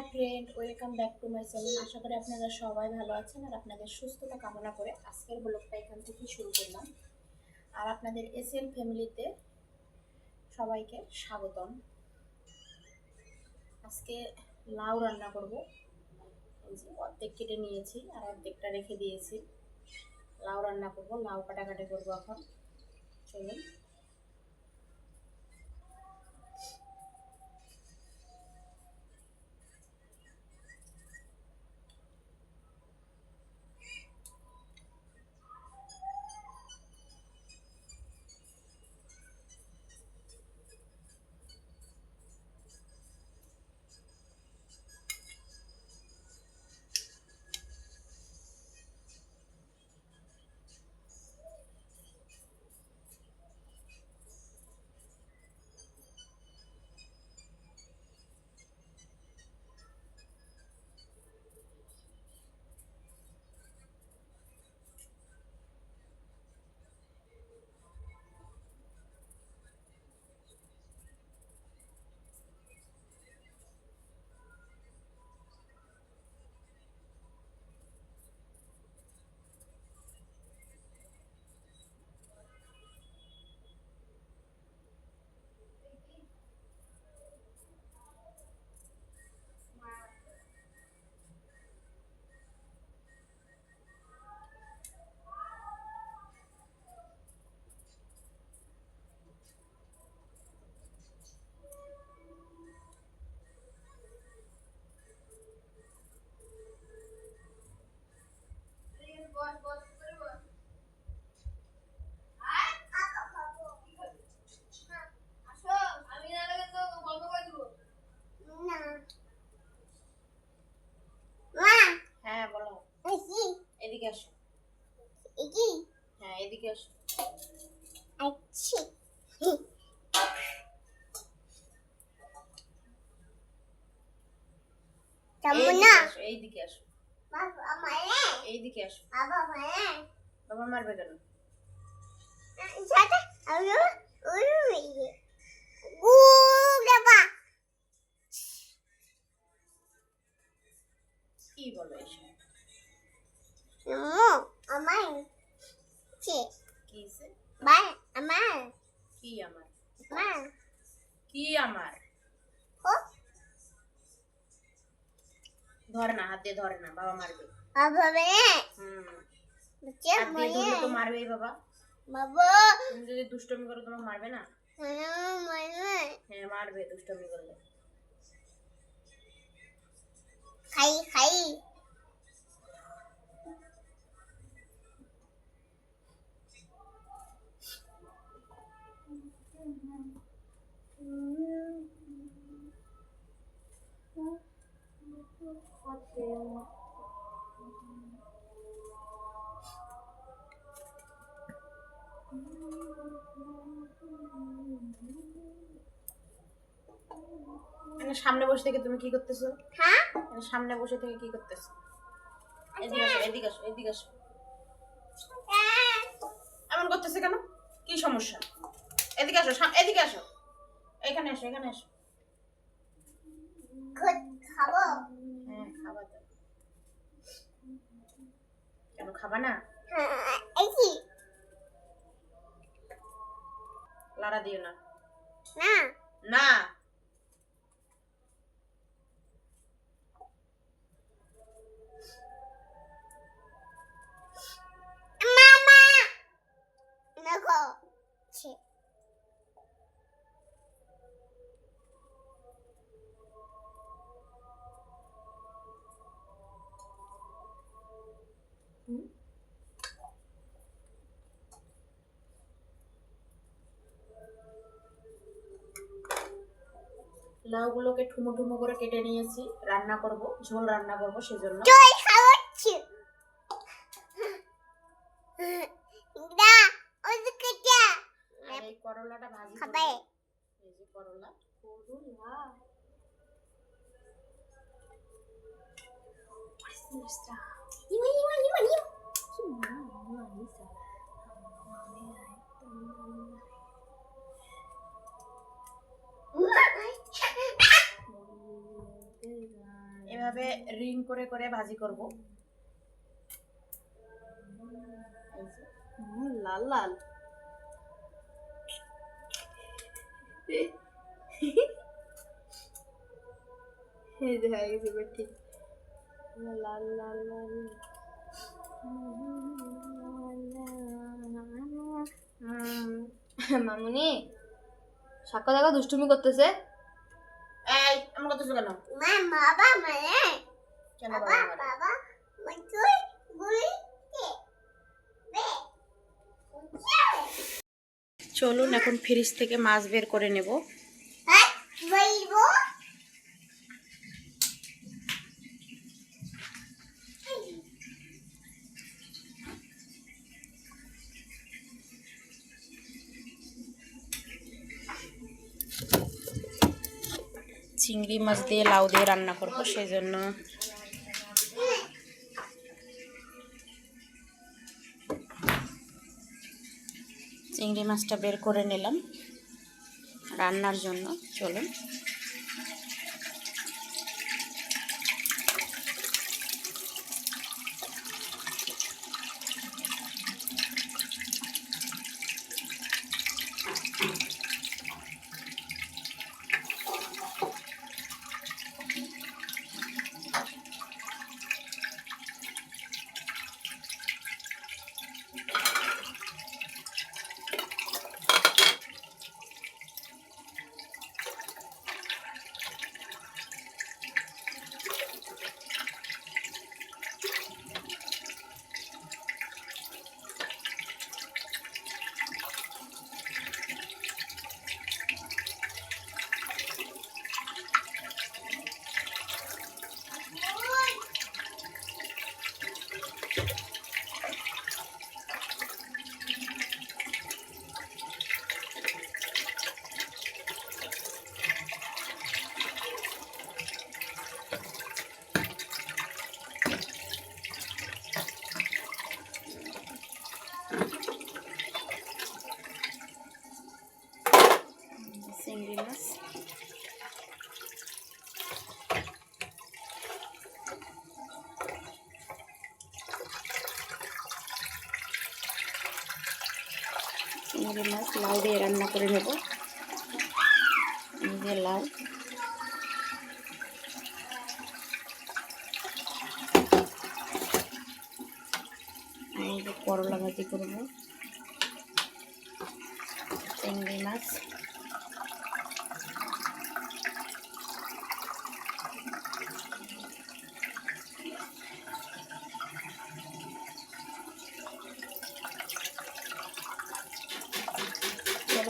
Hi friend welcome back to my channel আশা করি আপনারা সবাই ভালো আছেন আর আপনাদের সুস্থতা কামনা করে আজকের ব্লগটা এখান থেকে শুরু করলাম। আর আপনাদের এসএল ফ্যামিলিতে সবাইকে স্বাগতম। আজকে লাউ রান্না করব। অর্ধেক কেটে নিয়েছি আর অর্ধেকটা রেখে দিয়েছি। লাউ রান্না করব, লাউ কাটাকাটি করব এখন। চলুন। আসো। হ্যাঁ এদিকে আসো। এইদিকে আসো, এইদিকে আসো। এইদিকে আসো। বাবা মারবে কেন? কি বলো এসব? কি হইছে? কি আমার কি আমার ধরে না হাত দিয়ে ধরে না বাবা মারবে হুম হাত দিয়ে ধরলে তো মারবেই বাবা বাবা তুমি যদি দুষ্টমি করো তোমাকে মারবে না হ্যাঁ মারবে দুষ্টমি করলে খাই খাই এখানে সামনে বসে থেকে তুমি কি করতেছো? হ্যাঁ? সামনে বসে থেকে কি করতেছো? এদিকে আসো এদিকে আসো এদিকে আসো। এমন করতেছে কেন? কি সমস্যা? এদিকে আসো এদিকে আসো। এখানে আসো এখানে আসো। খাব? হ্যাঁ দাও কেন খাবা না? হ্যাঁ এই লাড়া দিও না। না। না। লাউগুলোকে ঠুমো ঠুমো করে কেটে নিয়েছি রান্না করব ঝোল রান্না করব সেজন্য করলাটা ভাজি খাবে এই যে করলা করলা What is this? ইমা ইমা এভাবে রিং করে করে ভাজি করব। লাল লাল। ঠিক। লাল লাল লাল। মামুনি, সাক্ষ্য দেখা দুষ্টুমি করতেছে। এই আমার কথা কেন মা বাবা মানে কেন বাবা বাবা তুই চলুন এখন ফ্রিজ থেকে মাছ বের করে নেব। চিংড়ি মাছ দিয়ে লাউ দিয়ে রান্না করব সেই জন্য চিংড়ি মাছটা বের করে নিলাম রান্নার জন্য, চলুন চিংড়ি মাছ চিংড়ি মাছ লাউ দিয়ে রান্না করে নেব। যে লাউ। করলা ভাজি করব। চিংড়ি মাছ।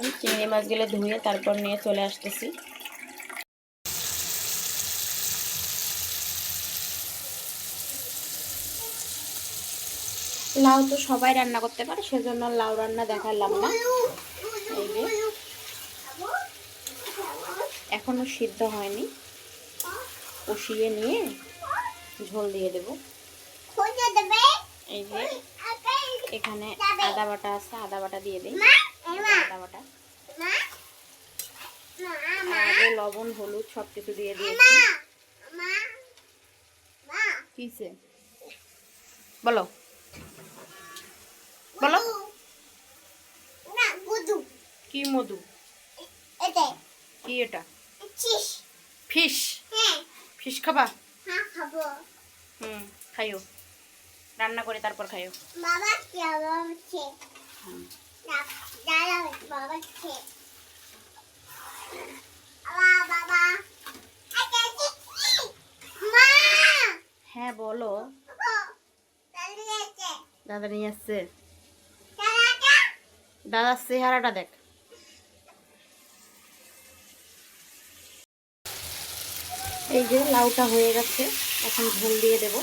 চলুন চিংড়ি মাছগুলো ধুয়ে তারপর নিয়ে চলে আসতেছি। লাউ তো সবাই রান্না করতে পারে, সেজন্য লাউ রান্না দেখালাম না। এই যে। এখনও সিদ্ধ হয়নি। কষিয়ে নিয়ে ঝোল দিয়ে দেব। এই যে, এখানে আদা বাটা আছে, আদা বাটা দিয়ে দিই। বাটা লবণ হলুদ সব কিছু দিয়ে দিয়েছি। কিসে? বলো। বলো। কি মধু? কি এটা? চিস ফিশ। হ্যাঁ। ফিশ খাবা? হুম খাইও। রান্না করে তারপর খাইও। বাবা হুম। হ্যাঁ বলো। দাদা নিয়ে আসছে। দাদা দাদার চেহারাটা দেখ। এই যে লাউটা হয়ে গেছে, এখন ঝোল দিয়ে দেব।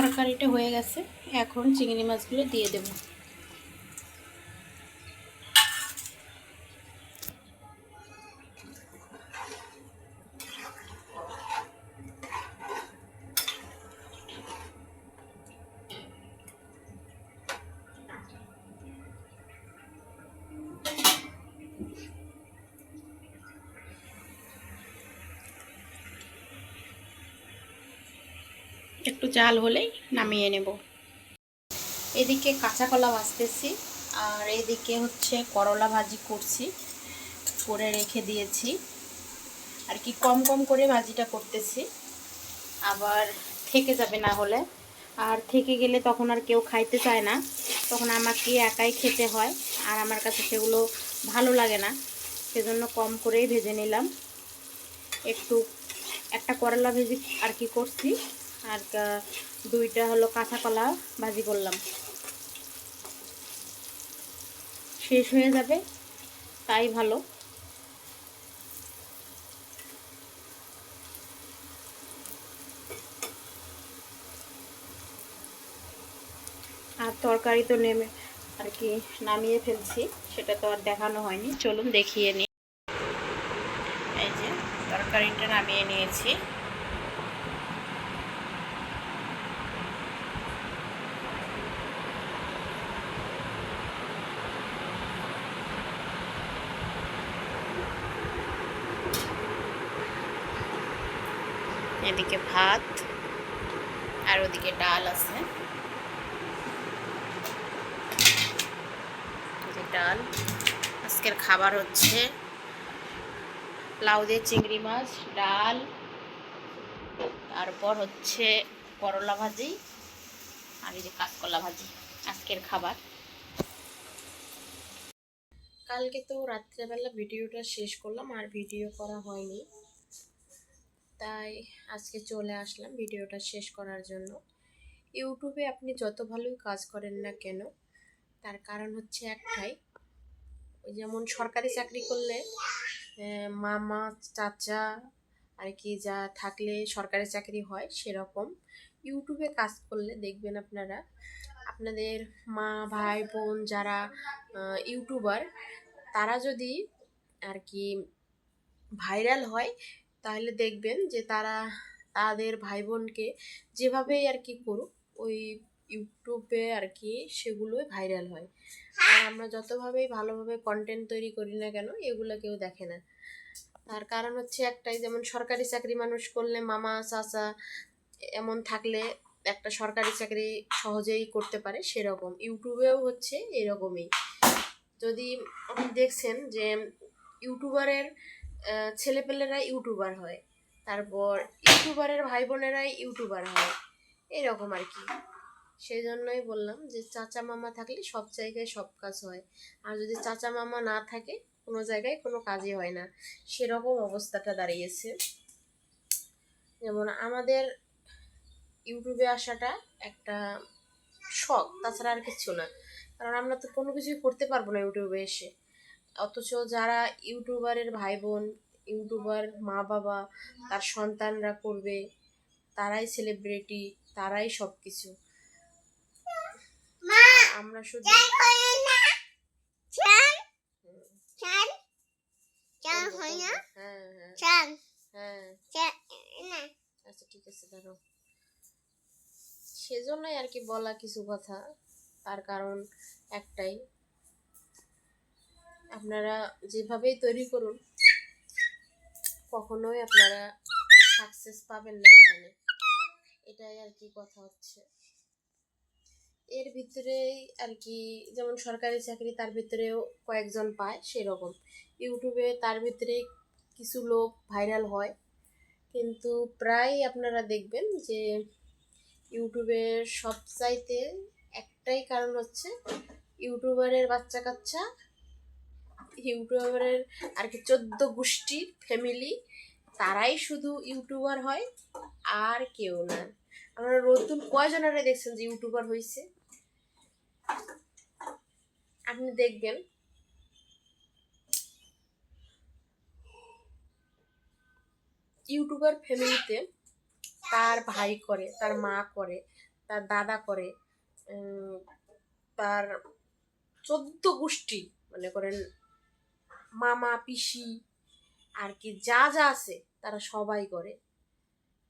তরকারিটা হয়ে গেছে এখন চিংড়ি মাছগুলো দিয়ে দেব। একটু জাল হলেই নামিয়ে নেব। এদিকে কাঁচা কলা ভাজতেছি, আর এদিকে হচ্ছে করলা ভাজি করছি, করে রেখে দিয়েছি। আর কি কম কম করে ভাজিটা করতেছি, আবার থেকে যাবে না হলে। আর থেকে গেলে তখন আর কেউ খাইতে চায় না, তখন আমাকে একাই খেতে হয়, আর আমার কাছে সেগুলো ভালো লাগে না, সেজন্য কম করেই ভেজে নিলাম। একটু, একটা করলা ভেজি আর কি করছি আর দুইটা হলো কাঁচা কলা ভাজি করলাম। শেষ হয়ে যাবে, তাই ভালো। আর তরকারি তো নেমে আর কি নামিয়ে ফেলছি, সেটা তো আর দেখানো হয়নি। চলুন দেখিয়ে নিই এই যে, তরকারিটা নামিয়ে নিয়েছি। এদিকে ভাত আর ওদিকে ডাল আছে। ডাল। আজকের খাবার হচ্ছে লাউ দিয়ে চিংড়ি মাছ, ডাল, তারপর হচ্ছে করলা ভাজি আর এই যে কাঁচকলা ভাজি, আজকের খাবার। কালকে তো রাত্রেবেলা ভিডিওটা শেষ করলাম, আর ভিডিও করা হয়নি। তাই আজকে চলে আসলাম ভিডিওটা শেষ করার জন্য। ইউটিউবে আপনি যত ভালোই কাজ করেন না কেন, তার কারণ হচ্ছে একটাই যেমন সরকারি চাকরি করলে মামা, চাচা আর কি যা থাকলে সরকারি চাকরি হয় সেরকম। ইউটিউবে কাজ করলে দেখবেন আপনারা, আপনাদের মা, ভাই, বোন যারা ইউটিউবার, তারা যদি আর কি ভাইরাল হয় তাহলে দেখবেন যে তারা তাদের ভাই বোনকে যেভাবেই আর কি করুক, ওই ইউটিউবে আর কি সেগুলোই ভাইরাল হয়। আর আমরা যতভাবেই ভালোভাবে কন্টেন্ট তৈরি করি না কেন, এগুলো কেউ দেখে না। তার কারণ হচ্ছে একটাই, যেমন সরকারি চাকরি মানুষ করলে মামা, চাচা এমন থাকলে একটা সরকারি চাকরি সহজেই করতে পারে সেরকম। ইউটিউবেও হচ্ছে এরকমই। যদি আপনি দেখছেন যে ইউটিউবারের ছেলেপেলেরা ইউটিউবার হয়। তারপর ইউটিউবারের ভাই বোনেরাই ইউটিউবার হয়। এরকম আর কি। সেই জন্যই বললাম যে চাচা মামা থাকলে সব জায়গায় সব কাজ হয়। আর যদি চাচা মামা না থাকে, কোনো জায়গায় কোনো কাজই হয় না। সেরকম অবস্থাটা দাঁড়িয়েছে। যেমন আমাদের ইউটিউবে আসাটা একটা শখ, তাছাড়া আর কিছু না। কারণ আমরা তো কোনো কিছুই করতে পারব না ইউটিউবে এসে। অথচ যারা ইউটিউবারের ভাই বোন ইউটিউবার মা বাবা তার সন্তানরা করবে তারাই সেলিব্রিটি তারাই সব কিছু আমরা শুধু আচ্ছা ঠিক আছে ধরো সেজন্যই আর কি বলা কিছু কথা তার কারণ একটাই। আপনারা যেভাবেই তৈরি করুন, কখনোই আপনারা সাকসেস পাবেন না এখানে। এটাই আর কি কথা হচ্ছে। এর ভিতরেই আর কি, যেমন সরকারি চাকরি তার ভিতরেও কয়েকজন পায় সেরকম। ইউটিউবে তার ভিতরে কিছু লোক ভাইরাল হয়। কিন্তু প্রায় আপনারা দেখবেন যে ইউটিউবের সব চাইতে একটাই কারণ হচ্ছে, ইউটিউবারের বাচ্চা কাচ্চা ইউটিউবারের আর কি চোদ্দ গোষ্ঠীর ফ্যামিলি তারাই শুধু ইউটিউবার হয়, আর কেউ না। আপনারা নতুন কয়জনেরা দেখছেন যে ইউটিউবার হয়েছে আপনি দেখবেন। ইউটিউবার ফ্যামিলিতে তার ভাই করে, তার মা করে, তার দাদা করে তার চোদ্দ গোষ্ঠী, মনে করেন মামা, পিসি আর কি যা যা আছে তারা সবাই করে।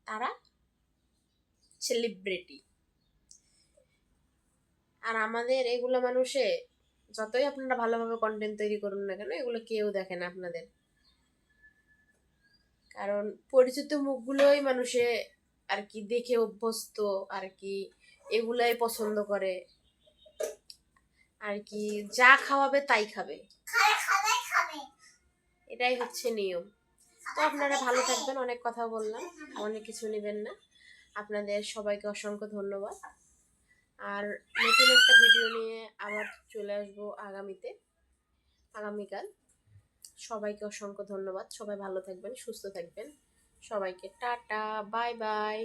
তারা সেলিব্রিটি আর আমাদের এগুলো মানুষে যতই আপনারা ভালোভাবে কন্টেন্ট তৈরি করুন না কেন, এগুলো কেউ দেখে না আপনাদের। কারণ পরিচিত মুখগুলোই মানুষে আর কি দেখে অভ্যস্ত, আর কি এগুলাই পছন্দ করে। আর কি যা খাওয়াবে তাই খাবে। এটাই হচ্ছে নিয়ম। তো আপনারা ভালো থাকবেন, অনেক কথা বললাম অনেক কিছু নেবেন না। আপনাদের সবাইকে অসংখ্য ধন্যবাদ। আর নতুন একটা ভিডিও নিয়ে আবার চলে আসব আগামীতে, আগামীকাল। সবাইকে অসংখ্য ধন্যবাদ। সবাই ভালো থাকবেন, সুস্থ থাকবেন। সবাইকে টাটা বাই বাই।